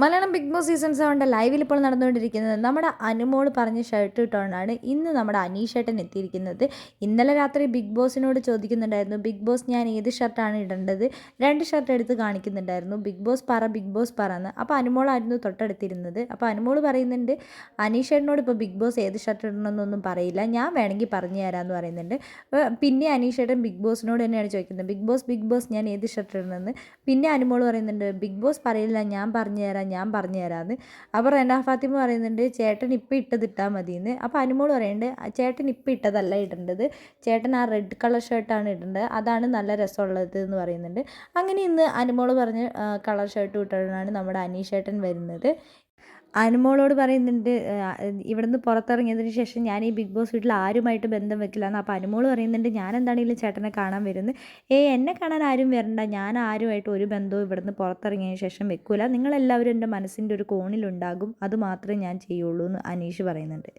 Malayalam big Boss season സെവന്റെ ലൈവിൽ ഇപ്പോൾ നടന്നുകൊണ്ടിരിക്കുന്നത് നമ്മുടെ അനുമോൾ പറഞ്ഞ ഷർട്ട് ഇട്ടുകൊണ്ടാണ് ഇന്ന് നമ്മുടെ അനീഷേട്ടൻ എത്തിയിരിക്കുന്നത്. ഇന്നലെ രാത്രി ബിഗ് ബോസിനോട് ചോദിക്കുന്നുണ്ടായിരുന്നു ബിഗ് ബോസ് ഞാൻ ഏത് ഷർട്ടാണ് ഇടേണ്ടത്? രണ്ട് ഷർട്ട് എടുത്ത് കാണിക്കുന്നുണ്ടായിരുന്നു ബിഗ് ബോസ് പറ ബിഗ് ബോസ് പറ എന്ന് അപ്പോൾ അനുമോളായിരുന്നു തൊട്ടടുത്തിരുന്നത്. അപ്പോൾ അനുമോൾ പറയുന്നുണ്ട് അനീഷേട്ടനോട് ഇപ്പോൾ ബിഗ് ബോസ് ഏത് ഷർട്ട് ഇടണമെന്നൊന്നും പറയില്ല. ഞാൻ വേണമെങ്കിൽ പറഞ്ഞു തരാമെന്ന് പറയുന്നുണ്ട്. പിന്നെ അനീഷേട്ടൻ ബിഗ് ബോസിനോട് തന്നെയാണ് ചോദിക്കുന്നത് ബിഗ് ബോസ് ബിഗ് ബോസ് ഞാൻ ഏത് ഷർട്ട് ഇടണമെന്ന്? പിന്നെ അനുമോൾ പറയുന്നുണ്ട് ബിഗ് ബോസ് പറയില്ല ഞാൻ പറഞ്ഞു തരാം ഞാൻ പറഞ്ഞു തരാമെന്ന് അപ്പോൾ റെന ഫാത്തിമ പറയുന്നുണ്ട് ചേട്ടൻ ഇപ്പം ഇട്ടത് ഇട്ടാൽ മതിയെന്ന്. അപ്പോൾ അനുമോൾ പറയുന്നുണ്ട് ചേട്ടൻ ഇപ്പം ഇട്ടതല്ല ഇടേണ്ടത്. ചേട്ടൻ ആ റെഡ് കളർ ഷർട്ടാണ് ഇടേണ്ടത്. അതാണ് നല്ല രസമുള്ളത് എന്ന് പറയുന്നുണ്ട്. അങ്ങനെ ഇന്ന് അനുമോൾ പറഞ്ഞ് കളർ ഷർട്ട് ഇട്ടാണ് നമ്മുടെ അനീഷേട്ടൻ വരുന്നത്. അനുമോളോട് പറയുന്നുണ്ട് ഇവിടുന്ന് പുറത്തിറങ്ങിയതിന് ശേഷം ഞാൻ ഈ ബിഗ് ബോസ് വീട്ടിൽ ആരുമായിട്ട് ബന്ധം വെക്കില്ല എന്ന്. അപ്പോൾ അനുമോൾ പറയുന്നുണ്ട് ഞാൻ എന്താണെങ്കിലും ചേട്ടനെ കാണാൻ വരുന്നത്? ഏ എന്നെ കാണാൻ ആരും വരണ്ട. ഞാൻ ആരുമായിട്ട് ഒരു ബന്ധവും ഇവിടുന്ന് പുറത്തിറങ്ങിയതിന് ശേഷം വെക്കൂല. നിങ്ങളെല്ലാവരും എന്റെ മനസ്സിന്റെ ഒരു കോണിലുണ്ടാകും. അത് മാത്രമേ ഞാൻ ചെയ്യുള്ളൂ എന്ന് അനീഷ് പറയുന്നുണ്ട്.